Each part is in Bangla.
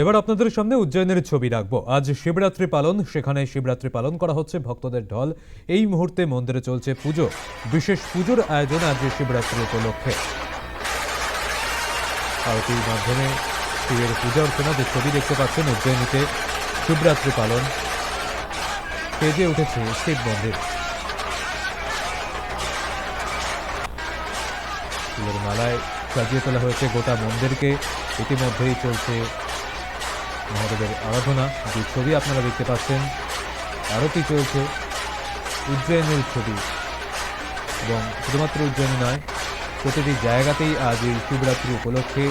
এবার আপনাদের সামনে উজ্জয়নের ছবি রাখব। আজ শিবরাত্রি পালন, সেখানে শিবরাত্রি পালন করা হচ্ছে ভক্তদের ঢল। এই মুহূর্তে মন্দিরে চলছে পুজো। বিশেষ পুজোর আয়োজন আজ শিবরাত্রি উপলক্ষে। আরতির মাধ্যমে শিবের পূজা অর্চনা, যে ছবি দেখতে পাচ্ছেন উজ্জয়িনীতে, শিবরাত্রি পালন। সেজে উঠেছে শিব মন্দির। ফুলের মালায় সাজিয়ে তোলা হয়েছে গোটা মন্দিরকে। ইতিমধ্যেই চলছে মহাদেবের আরাধনা, যে ছবি আপনারা দেখতে পাচ্ছেন, আরতি চলছে উজ্জয়িনীর ছবি। এবং শুধুমাত্র উজ্জয়িনী নয়, প্রতিটি জায়গাতেই আজ এই শিবরাত্রি উপলক্ষে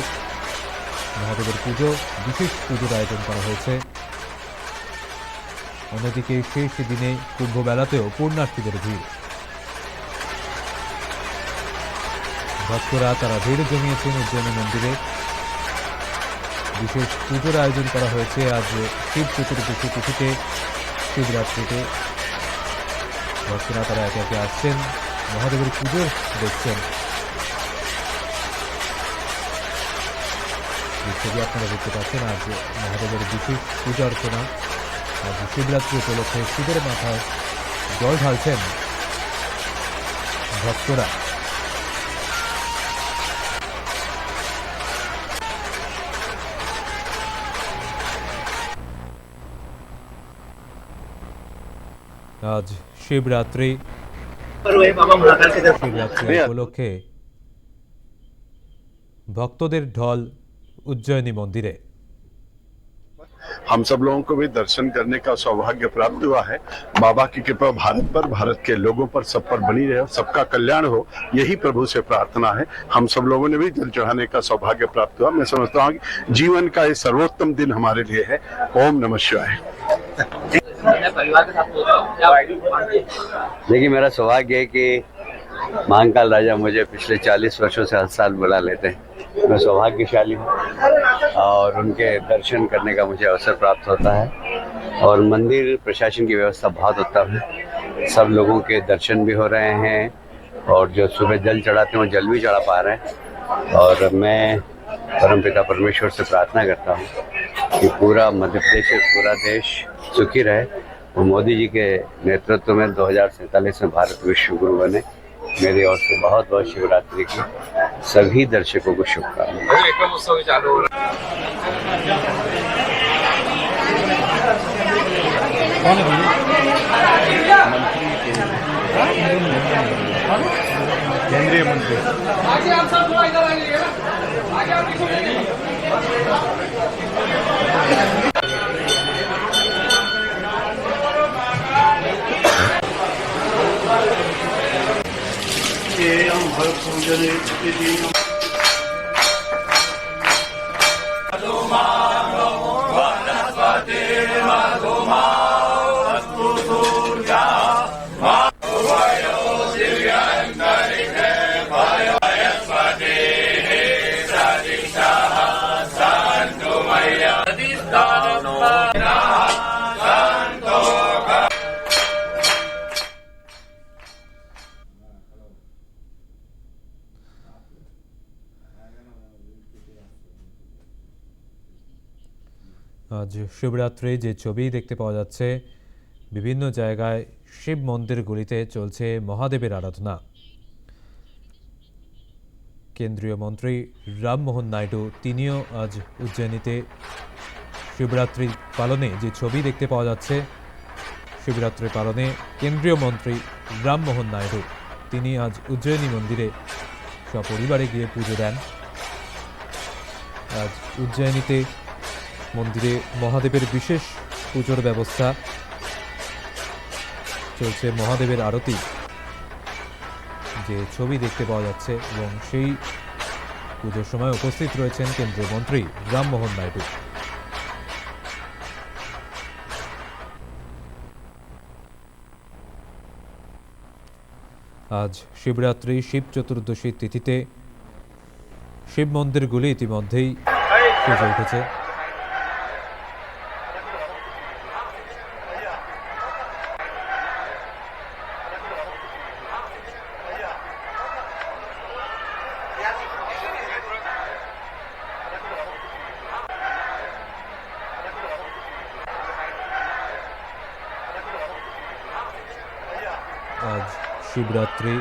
মহাদেবের পুজো, বিশেষ পুজোর আয়োজন করা হয়েছে। অন্যদিকে শেষ দিনে কুম্ভমেলাতেও পূর্ণার্থীদের ভিড়। ভক্তরা তারা ভিড় জমিয়েছেন উজ্জয়িনী মন্দিরে। বিশেষ পুজোর আয়োজন করা হয়েছে আজ শিব চতুর্দশী তিথিতে। শিবরাত্রিতে ভক্তরা তারা একে একে আসছেন, মহাদেবের পুজো দেখছেন। ছবি আপনারা দেখতে পাচ্ছেন, আজ মহাদেবের বিশেষ পূজা অর্চনা। আজ শিবরাত্রি উপলক্ষে শিবের মাথায় জল ঢালছেন ভক্তরা। আজ শিবরাত্রি শিবরাত্রি উপলক্ষে ভক্তদের ঢল উজ্জয়িনী মন্দিরে हम सब लोगों को भी दर्शन करने का सौभाग्य प्राप्त हुआ है बाबा की कृपा भारत पर भारत के लोगों पर सब पर बनी रहे सबका कल्याण हो यही प्रभु से प्रार्थना है हम सब लोगों ने भी जल चढ़ाने का सौभाग्य प्राप्त हुआ मैं समझता हूँ कि जीवन का ये सर्वोत्तम दिन हमारे लिए है ओम नमः शिवाय देखिए, मेरा सौभाग्य है कि महाकाल राजा मुझे पिछले 40 वर्षों से हर साल बुला लेते हैं। मैं सौभाग्यशाली हूँ और उनके दर्शन करने का मुझे अवसर प्राप्त होता है और मंदिर प्रशासन की व्यवस्था बहुत उत्तम है। सब लोगों के दर्शन भी हो रहे हैं और जो सुबह जल चढ़ाते हैं, वो जल भी चढ़ा पा रहे हैं। और मैं परमपिता परमेश्वर से प्रार्थना करता हूँ कि पूरा मध्य प्रदेश, पूरा देश सुखी रहे और मोदी जी के नेतृत्व में दो में भारत विश्व गुरु बने। मेरी ओर से बहुत बहुत शिवरात्रि की सभी दर्शकों को शुभकामनाएँ। विक्रम उत्सव ভারত সংসদে আজ শিবরাত্রি যে ছবি দেখতে পাওয়া যাচ্ছে, বিভিন্ন জায়গায় শিব মন্দিরগুলিতে চলছে মহাদেবের আরাধনা। কেন্দ্রীয় মন্ত্রী রামমোহন নাইডু তিনিও আজ উজ্জয়িনীতে শিবরাত্রি পালনে যে ছবি দেখতে পাওয়া যাচ্ছে, শিবরাত্রি পালনে কেন্দ্রীয় মন্ত্রী রামমোহন নাইডু তিনি আজ উজ্জয়িনী মন্দিরে সপরিবারে গিয়ে পুজো দেন। আজ উজ্জয়িনীতে মন্দিরে মহাদেবের বিশেষ পুজোর ব্যবস্থা। চলছে মহাদেবের আরতি। যে ছবি দেখতে পাওয়া যাচ্ছে এবং সেই পুজোর সময় উপস্থিত রয়েছেন কেন্দ্রীয় মন্ত্রী রামমোহন নাইডু। আজ শিবরাত্রি শিব চতুর্দশী তিথিতে শিব মন্দিরগুলি ইতিমধ্যেই সেজে উঠেছে। শিবরাত্রি।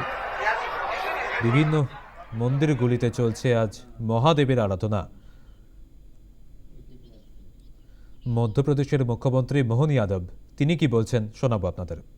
বিভিন্ন মন্দিরগুলিতে চলছে আজ মহাদেবের আরাধনা। মধ্যপ্রদেশের মুখ্যমন্ত্রী মোহন যাদব, তিনি কি বলছেন শোনাব আপনাদের।